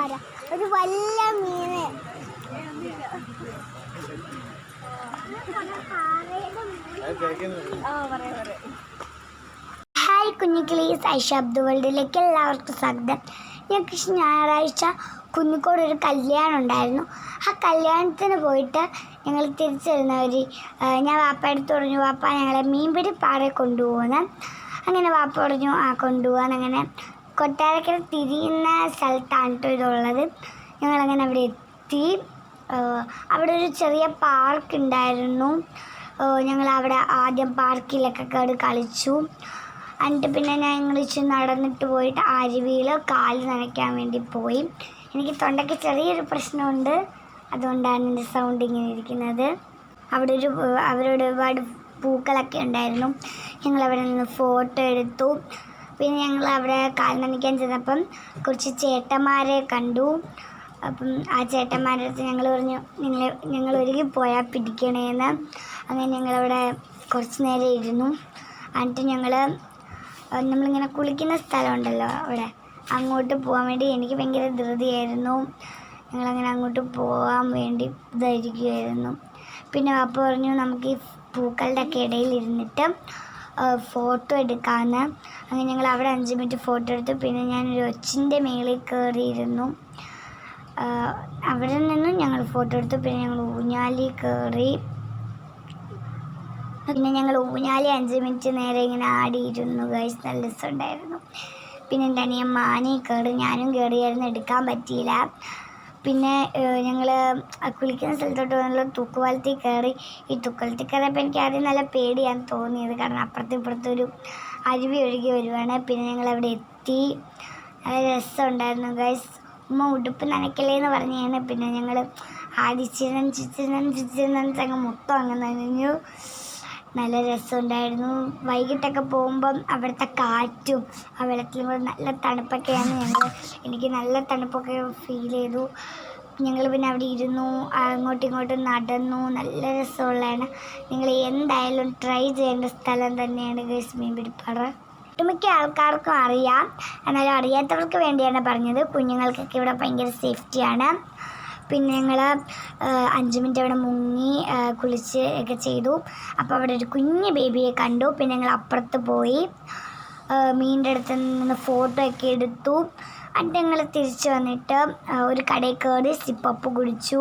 വര. ഒരു വലിയ മീന്. ഹായ് കുഞ്ഞിക്കിളീസ് ഐഷ അബ്ദു വേൾഡിലേക്ക് എല്ലാവർക്കും സ്വാഗതം. ഞാൻ കൃഷി ഞായറാഴ്ച കുഞ്ഞിക്കോട് ഒരു കല്യാണം ഉണ്ടായിരുന്നു. ആ കല്യാണത്തിന് പോയിട്ട് ഞങ്ങൾ തിരിച്ചു വരുന്നവർ ഞാൻ വാപ്പ എടുത്ത് പറഞ്ഞു വാപ്പ ഞങ്ങളെ മീൻപിടി പാറ കൊണ്ടുപോകുന്നത് അങ്ങനെ വാപ്പ പറഞ്ഞു ആ കൊണ്ടുപോകാൻ അങ്ങനെ കൊട്ടാരക്കര തിരിയുന്ന സ്ഥലത്താണ് കേട്ടോ ഇതുള്ളത്. ഞങ്ങളങ്ങനെ അവിടെ എത്തി. അവിടെ ഒരു ചെറിയ പാർക്ക് ഉണ്ടായിരുന്നു. ഞങ്ങൾ അവിടെ ആദ്യം പാർക്കിലൊക്കെ കയറി കളിച്ചു. എന്നിട്ട് പിന്നെ ഞങ്ങൾ ഇച്ചിരി നടന്നിട്ട് പോയിട്ട് അരുവിയിൽ കാൽ നനയ്ക്കാൻ വേണ്ടി പോയി. എനിക്ക് തൊണ്ടയ്ക്ക് ചെറിയൊരു പ്രശ്നമുണ്ട്. അതുകൊണ്ടാണ് എന്റെ സൗണ്ട് ഇങ്ങനെ ഇരിക്കുന്നത്. അവിടെ ഒരു അവരോട് ഒരുപാട് പൂക്കളൊക്കെ ഉണ്ടായിരുന്നു. ഞങ്ങൾ അവിടെ നിന്ന് ഫോട്ടോ എടുത്തു. പിന്നെ ഞങ്ങൾ അവിടെ കാൽ ചെന്നപ്പം കുറച്ച് ചേട്ടന്മാരെ കണ്ടു. അപ്പം ആ ചേട്ടന്മാരുടെ അടുത്ത് ഞങ്ങൾ പറഞ്ഞു നിങ്ങൾ ഞങ്ങൾ ഒരുങ്ങി പോയാൽ പിടിക്കണേന്ന് അങ്ങനെ ഞങ്ങളവിടെ കുറച്ച് നേരം ഇരുന്നു. എന്നിട്ട് ഞങ്ങൾ നമ്മളിങ്ങനെ കുളിക്കുന്ന സ്ഥലമുണ്ടല്ലോ അവിടെ. അങ്ങോട്ട് പോകാൻ വേണ്ടി എനിക്ക് ഭയങ്കര ധൃതിയായിരുന്നു. ഞങ്ങളങ്ങനെ അങ്ങോട്ട് പോകാൻ വേണ്ടി ഇതായിരിക്കുമായിരുന്നു പിന്നെ അപ്പോൾ പറഞ്ഞു നമുക്ക് ഈ പൂക്കളുടെ ഒക്കെ ഇടയിൽ ഇരുന്നിട്ട് ഫോട്ടോ എടുക്കാമെന്ന് അങ്ങനെ ഞങ്ങൾ അവിടെ അഞ്ച് മിനിറ്റ് ഫോട്ടോ എടുത്തു. പിന്നെ ഞാനൊരു ഒച്ചിന്റെ മേളിൽ കയറിയിരുന്നു. അവിടെ നിന്നും ഞങ്ങൾ ഫോട്ടോ എടുത്തു. പിന്നെ ഞങ്ങൾ ഊഞ്ഞാലി കയറി. പിന്നെ ഞങ്ങൾ ഊഞ്ഞാലി അഞ്ച് മിനിറ്റ് നേരെ ഇങ്ങനെ ആടിയിരുന്നു. ഗൈസ് നല്ല രസമുണ്ടായിരുന്നു. പിന്നെ എന്റെ അനിയൻ മാനി കയറി. ഞാനും കയറിയായിരുന്നു. എടുക്കാൻ പറ്റിയില്ല. പിന്നെ ഞങ്ങൾ കുളിക്കുന്ന സ്ഥലത്തോട്ട് വന്നുള്ള തൂക്കുപാലത്തിൽ കയറി ഈ തൂക്കുപാലത്തിൽ കയറിയപ്പോൾ എനിക്ക് ആദ്യം നല്ല പേടിയാണ് തോന്നിയത് കാരണം അപ്പുറത്തും ഇപ്പുറത്തും ഒരു അരുവി ഒഴുകി വരുവാണ് പിന്നെ ഞങ്ങൾ അവിടെ എത്തി നല്ല രസമുണ്ടായിരുന്നു ഗൈസ് ഉമ്മ ഉടുപ്പ് നനയ്ക്കലേ എന്ന് പറഞ്ഞാണ് പിന്നെ ഞങ്ങൾ ആടിച്ചിരുന്നു ചിച്ചിരുന്നു ചിച്ചിരുന്നു അങ്ങ് മൊത്തം അങ്ങ് നനഞ്ഞു നല്ല രസമുണ്ടായിരുന്നു. വൈകിട്ടൊക്കെ പോകുമ്പം അവിടുത്തെ കാറ്റും ആ വെള്ളത്തിലും കൂടെ നല്ല തണുപ്പൊക്കെയാണ് ഞങ്ങൾ എനിക്ക് നല്ല തണുപ്പൊക്കെ ഫീൽ ചെയ്തു. ഞങ്ങൾ പിന്നെ അവിടെ ഇരുന്നു അങ്ങോട്ടും ഇങ്ങോട്ടും നടന്നു. നല്ല രസമുള്ളതാണ്. നിങ്ങൾ എന്തായാലും ട്രൈ ചെയ്യേണ്ട സ്ഥലം തന്നെയാണ് ഗൈസ് മീൻപിടിപ്പാറ ഒട്ടുമിക്ക ആൾക്കാർക്കും അറിയാം. എന്നാലും അറിയാത്തവർക്ക് വേണ്ടിയാണ് പറഞ്ഞത്. കുഞ്ഞുങ്ങൾക്കൊക്കെ ഇവിടെ ഭയങ്കര സേഫ്റ്റിയാണ് പിന്നെ ഞങ്ങൾ അഞ്ച് മിനിറ്റ് അവിടെ മുങ്ങി കുളിച്ച് ഒക്കെ ചെയ്തു. അപ്പോൾ അവിടെ ഒരു കുഞ്ഞ് ബേബിയെ കണ്ടു. പിന്നെ ഞങ്ങൾ അപ്പുറത്ത് പോയി. മീന്റെ അടുത്ത് നിന്ന് ഫോട്ടോ ഒക്കെ എടുത്തു. എന്നിട്ട് ഞങ്ങൾ തിരിച്ച് വന്നിട്ട് ഒരു കടയിൽ കയറി സിപ്പപ്പ് കുടിച്ചു.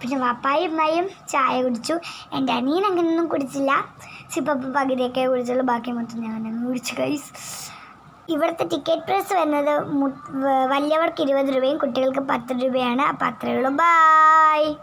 പിന്നെ വാപ്പായും ഉമ്മയും ചായ കുടിച്ചു. എന്റെ അനിയൻ അങ്ങനെയൊന്നും കുടിച്ചില്ല. സിപ്പപ്പ് പകുതിയൊക്കെ കുടിച്ചുള്ളൂ. ബാക്കി മൊത്തം ഞാൻ കുടിച്ചു കൈസ് ഇവിടുത്തെ ടിക്കറ്റ് പ്രൈസ് വരുന്നത് വലിയവർക്ക് ഇരുപത് രൂപയും കുട്ടികൾക്ക് പത്ത് രൂപയാണ്. അപ്പോൾ അത്രയേ ഉള്ളൂ. ബായ്